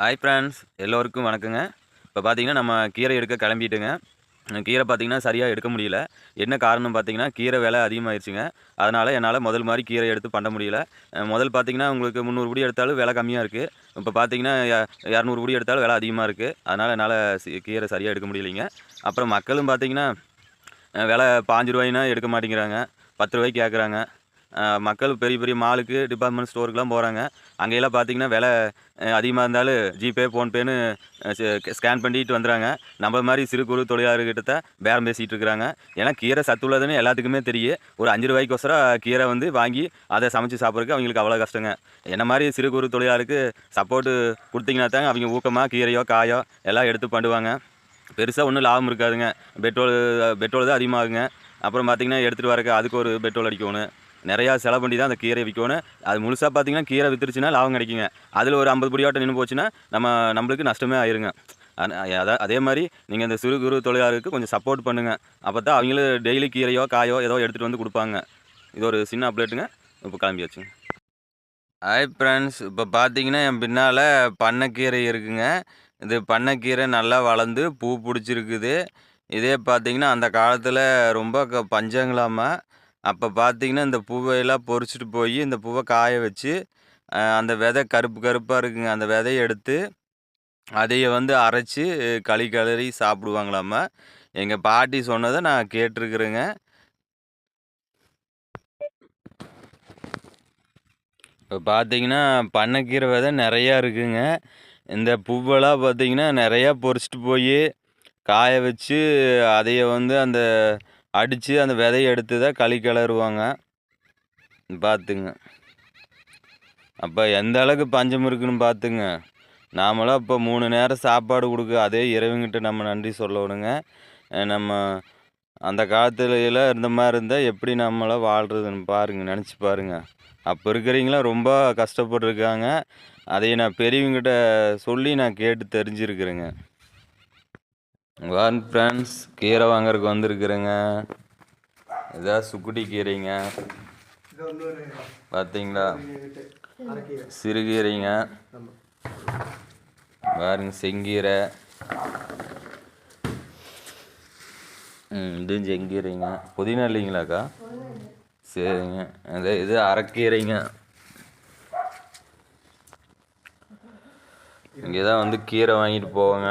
Hi friends எல்லோருக்கும் வணக்கங்க. இப்போ பார்த்தீங்கன்னா நம்ம கீரை எடுக்க கிளம்பிட்டுங்க. கீரை பார்த்திங்கன்னா சரியாக எடுக்க முடியல. என்ன காரணம் பார்த்தீங்கன்னா கீரை விலை அதிகமாகிடுச்சுங்க அதனால் என்னால் முதல் மாதிரி கீரை எடுத்து பண்ண முடியல. முதல் பார்த்தீங்கன்னா உங்களுக்கு முந்நூறு படி எடுத்தாலும் விலை கம்மியாக இருக்குது இப்போ பார்த்தீங்கன்னா இரநூறு படி எடுத்தாலும் விலை அதிகமாக இருக்குது அதனால் என்னால் கீரை சரியாக எடுக்க முடியலைங்க. அப்புறம் மக்களும் பார்த்தீங்கன்னா விலை பாஞ்சு ரூபாய்னா எடுக்க மாட்டேங்கிறாங்க. பத்து ரூபாய்க்கு கேட்குறாங்க மக்கள் பெரிய பெரிய மாலுக்கு டிபார்ட்மெண்ட் ஸ்டோருக்குலாம் போகிறாங்க அங்கேயெல்லாம் பார்த்தீங்கன்னா விலை அதிகமாக இருந்தாலும் ஜிபே ஃபோன்பேன்னு ஸ்கேன் பண்ணிட்டு வந்துடுறாங்க. நம்ம மாதிரி சிறு குறு தொழிலாளர்கிட்ட பேரம் பேசிகிட்டு இருக்கிறாங்க ஏன்னா கீரை சத்து உள்ளதுன்னு எல்லாத்துக்குமே தெரியும். ஒரு அஞ்சு ரூபாய்க்கோசரம் கீரை வந்து வாங்கி அதை சமைச்சு சாப்பிட்றதுக்கு அவங்களுக்கு அவ்வளோ கஷ்டங்க. என்ன மாதிரி சிறு குறு தொழிலாளருக்கு சப்போர்ட்டு கொடுத்தீங்கன்னா தாங்க அவங்க ஊக்கமாக கீரையோ காயோ எல்லாம் எடுத்து பண்ணுவாங்க. பெருசாக ஒன்றும் லாபம் இருக்காதுங்க. பெட்ரோல் பெட்ரோல் தான் அதிகமாகுங்க. அப்புறம் பார்த்தீங்கன்னா எடுத்துகிட்டு வரக்கு அதுக்கு ஒரு பெட்ரோல் அடிக்கணும். நிறையா செலவு பண்ணி தான் அந்த கீரை விற்கணும். அது முழுசாக பார்த்தீங்கன்னா கீரை வித்துருச்சுன்னா லாபம் கிடைக்குங்க. அதில் ஒரு ஐம்பது படியாட்டம் நின்று போச்சுன்னா நம்ம நம்மளுக்கு நஷ்டமே ஆயிருங்க. அதான் அதே மாதிரி நீங்கள் இந்த சிறு குறு தொழிலாளருக்கு கொஞ்சம் சப்போர்ட் பண்ணுங்கள் அப்போ தான் அவங்களும் டெய்லி கீரையோ காயோ ஏதோ எடுத்துகிட்டு வந்து கொடுப்பாங்க. இது ஒரு சின்ன அப்டேட்டுங்க இப்போ கிளம்பியாச்சுங்க. ஹாய் ஃப்ரெண்ட்ஸ் இப்போ பார்த்தீங்கன்னா என் பின்னால் பண்ணைக்கீரை இருக்குங்க. இது பண்ணைக்கீரை நல்லா வளர்ந்து பூ பிடிச்சிருக்குது. இதே பார்த்தீங்கன்னா அந்த காலத்தில் ரொம்ப க பஞ்சங்களாமல் அப்போ பார்த்தீங்கன்னா இந்த பூவையெல்லாம் பொறிச்சிட்டு போய் இந்த பூவை காய வச்சு அந்த விதை கருப்பு கருப்பாக இருக்குங்க. அந்த விதையை எடுத்து அதையை வந்து அரைச்சி களி கிளறி சாப்பிடுவாங்களாம? எங்கள் பாட்டி சொன்னதை நான் கேட்டிருக்கிறேங்க. இப்போ பார்த்தீங்கன்னா பண்ணைக்கீரை விதை நிறையா இருக்குங்க. இந்த பூவெல்லாம் பார்த்தீங்கன்னா நிறையா பொறிச்சிட்டு போய் காய வச்சு அதையை வந்து அந்த அடித்து அந்த விதையை எடுத்து தான் களி கிளறுவாங்க. பார்த்துங்க. அப்போ எந்த அளவுக்கு பஞ்சம் இருக்குன்னு பார்த்துங்க. நாமளாம் இப்போ மூணு நேரம் சாப்பாடு கொடுக்க அதே இறைவங்கிட்ட நம்ம நன்றி சொல்லணுங்க நம்ம அந்த காலத்துலலாம் இருந்த மாதிரி இருந்தால் எப்படி நம்மளாம் வாழ்கிறதுன்னு பாருங்கள் நினச்சி பாருங்கள் அப்போ இருக்கிறவங்களாம் ரொம்ப கஷ்டப்பட்டுருக்காங்க. அதை நான் பெரியவங்கிட்ட சொல்லி நான் கேட்டு தெரிஞ்சிருக்கிறேங்க. வான் ஃப்ரெண்ட்ஸ் கீரை வாங்குறதுக்கு வந்திருக்கிறேங்க. இதான் சுக்குட்டி கீரைங்க. பார்த்தீங்களா சிறுகீரைங்க பாருங்க செங்கீரை. ம் இதுவும் செங்கீரைங்க. புதினா இல்லைங்களாக்கா? சரிங்க. அது இது அரைக்கீரைங்க. இங்கே தான் வந்து கீரை வாங்கிட்டு போவோங்க.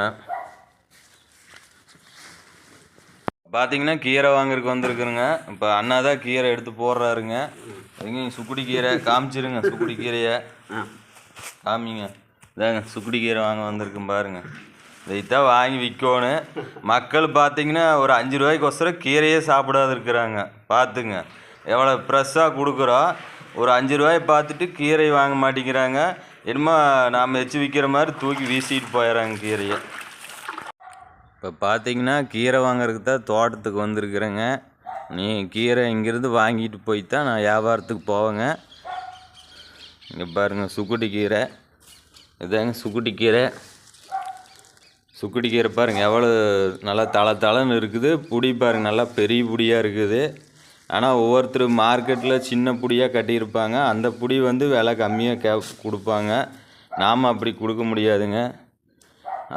பார்த்தீங்கன்னா கீரை வாங்குறதுக்கு வந்திருக்குறேங்க இப்போ அண்ணா தான் கீரை எடுத்து போடுறாருங்க. எங்க சுக்குடி கீரை காமிச்சிருங்க சுக்குடி கீரையை. காமிங்க. இதாங்க சுக்குடி கீரை வாங்க வந்திருக்கும் பாருங்க. இதைத்தான் வாங்கி விற்கணும் மக்கள் பார்த்தீங்கன்னா ஒரு அஞ்சு ரூபாய்க்கொசரம் கீரையே சாப்பிடாது இருக்கிறாங்க. பார்த்துங்க எவ்வளோ ஃப்ரெஷ்ஷாக கொடுக்குறோம். ஒரு அஞ்சு ரூபாய் பார்த்துட்டு கீரை வாங்க மாட்டேங்கிறாங்க. என்னமோ நாம் வச்சு விற்கிற மாதிரி தூக்கி வீசிட்டு போயிடறாங்க கீரையை. இப்போ பார்த்தீங்கன்னா கீரை வாங்குறதுக்கு தான் தோட்டத்துக்கு வந்திருக்கிறேங்க. நீ கீரை இங்கேருந்து வாங்கிட்டு போய் தான் நான் வியாபாரத்துக்கு போவேங்க. இங்கே பாருங்கள் சுக்குட்டி கீரை. இதாங்க சுக்குட்டி கீரை. சுக்குட்டி கீரை பாருங்கள் எவ்வளோ நல்லா தள தளன்னு இருக்குது. புடி பாருங்கள் நல்லா பெரிய புடியாக இருக்குது. ஆனால் ஒவ்வொருத்தர் மார்க்கெட்டில் சின்ன புடியாக கட்டியிருப்பாங்க. அந்த புடி வந்து விலை கம்மியாக கே கொடுப்பாங்க. நாம் அப்படி கொடுக்க முடியாதுங்க.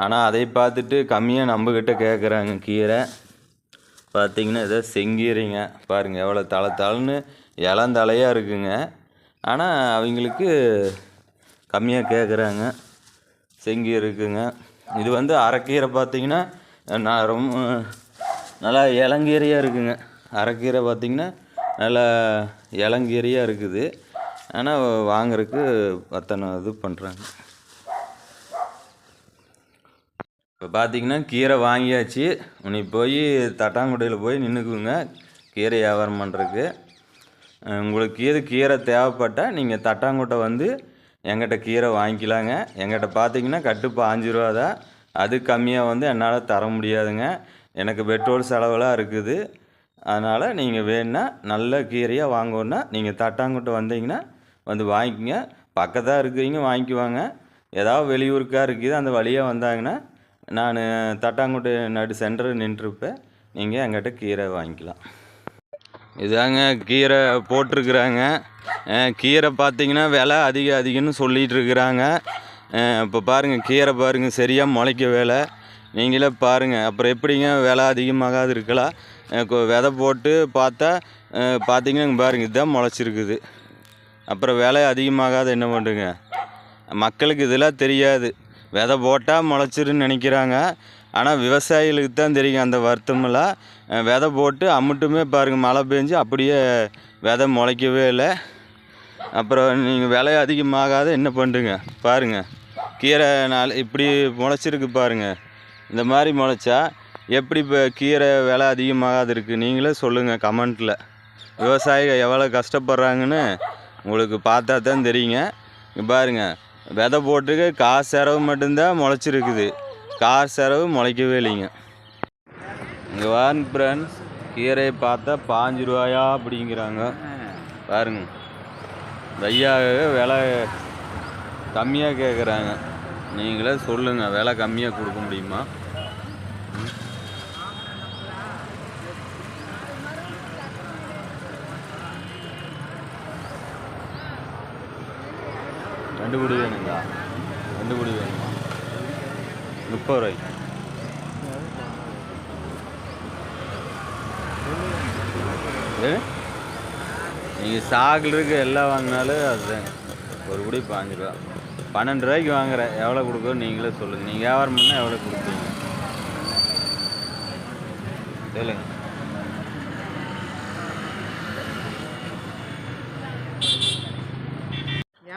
ஆனால் அதை பார்த்துட்டு கம்மியாக நம்மக்கிட்ட கேட்குறாங்க கீரை. பார்த்திங்கன்னா இதை செங்கீரைங்க. பாருங்கள் எவ்வளோ தலை தலைன்னு இளந்தலையாக இருக்குங்க. ஆனால் அவங்களுக்கு கம்மியாக கேட்குறாங்க செங்கீரை இருக்குங்க. இது வந்து அரைக்கீரை பார்த்திங்கன்னா நான் ரொம்ப நல்லா இளங்கீரையாக இருக்குங்க. அரைக்கீரை பார்த்திங்கன்னா நல்லா இளங்கீரையாக இருக்குது. ஆனால் வாங்குறதுக்கு அத்தனை இது பண்ணுறாங்க இப்போ பார்த்தீங்கன்னா கீரை வாங்கியாச்சு. உனி போய் தட்டாங்குடியில் போய் நின்றுக்குங்க கீரை வியாபாரம் பண்ணுறதுக்கு உங்களுக்கு கீரை கீரை தேவைப்பட்டால் நீங்கள் தட்டாங்குட்டை வந்து எங்கிட்ட கீரை வாங்கிக்கலாங்க. எங்கிட்ட பார்த்தீங்கன்னா கட்டு பாஞ்சு ரூபா தான். அது கம்மியாக வந்து என்னால் தர முடியாதுங்க. எனக்கு பெட்ரோல் செலவெல்லாம் இருக்குது. அதனால் நீங்கள் வேணுன்னா நல்ல கீரையாக வாங்கணுன்னா நீங்கள் தட்டாங்குட்டை வந்தீங்கன்னா வந்து வாங்கிக்கோங்க. பக்கத்தாக இருக்கிறீங்க வாங்கிக்குவாங்க. ஏதாவது வெளியூருக்காக இருக்குது அந்த வழியாக வந்தாங்கன்னா நான் தட்டாங்குட்டு நடு சென்டர் நின்றுருப்பேன் நீங்கள் என்கிட்ட கீரை வாங்கிக்கலாம். இதாங்க கீரை போட்டிருக்குறாங்க. கீரை பார்த்தீங்கன்னா விலை அதிக அதிகம்னு சொல்லிட்டு இருக்கிறாங்க இப்போ பாருங்கள் கீரை பாருங்கள் சரியாக முளைக்க வேலை. நீங்களே பாருங்கள் அப்புறம் எப்படிங்க விலை அதிகமாகாது இருக்கலாம். கொ- விதை போட்டு பார்த்தா பார்த்தீங்கன்னா பாருங்கள் இதுதான் முளைச்சிருக்குது. அப்புறம் விலை அதிகமாகாத என்ன பண்ணுங்க? மக்களுக்கு இதெல்லாம் தெரியாது. விதை போட்டால் முளைச்சிருன்னு நினைக்கிறாங்க. ஆனால் விவசாயிகளுக்கு தான் தெரியும் அந்த வருத்தமெல்லாம். விதை போட்டு அம்முட்டுமே பாருங்கள் மழை பெஞ்சு அப்படியே விதை முளைக்கவே இல்லை. அப்புறம் நீங்கள் விலை அதிகமாகாத என்ன பண்ணுங்க பாருங்கள் கீரை நாள் இப்படி முளைச்சிருக்கு பாருங்கள் இந்த மாதிரி முளைச்சா எப்படி இப்போ கீரை விலை அதிகமாகாது இருக்குது நீங்களே சொல்லுங்கள் கமெண்ட்டில் விவசாயிகள் எவ்வளோ கஷ்டப்படுறாங்கன்னு உங்களுக்கு பார்த்தா தான் தெரியுங்க. பாருங்கள் விதை போட்டுக்கு காசு செலவு மட்டும்தான் முளைச்சிருக்குது. காசு செலவு முளைக்கவே இல்லைங்க. இங்கே வாங்க ஃப்ரெண்ட்ஸ் கீரையை பார்த்தா பாஞ்சு ரூபாயா அப்படிங்கிறாங்க. பாருங்க. தையாக விலை கம்மியாக கேட்குறாங்க நீங்களே சொல்லுங்கள் விலை கம்மியாக கொடுக்க முடியுமா? ரெண்டு குடி வேணுங்களா? ரெண்டு குடி வேணுமா? முப்பது ரூபாய்க்கு. நீங்கள் சாக்கில் இருக்க எல்லாம் வாங்கினாலும் அதுதான் ஒரு குடி பாஞ்சு ரூபா. பன்னெண்டு ரூபாய்க்கு வாங்குறேன் எவ்வளோ கொடுக்குறோம் நீங்களே சொல்லுங்கள் நீங்கள் வியாபாரம் பண்ணால் எவ்வளோ கொடுப்பீங்க?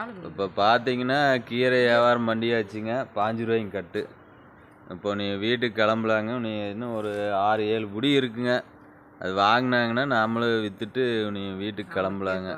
சொல்லுங்க இப்போ பார்த்தீங்கன்னா கீரை வியாபாரம் பண்ணியாச்சுங்க. பாஞ்சு ரூபாய்க்கு கட்டு. இப்போ நீ வீட்டுக்கு கிளம்பலாங்க. நீ இன்னும் ஒரு ஆறு ஏழு புடி இருக்குங்க. அது வாங்கினாங்கன்னா நாமளும் விற்றுட்டு நீ வீட்டுக்கு கிளம்பலாங்க.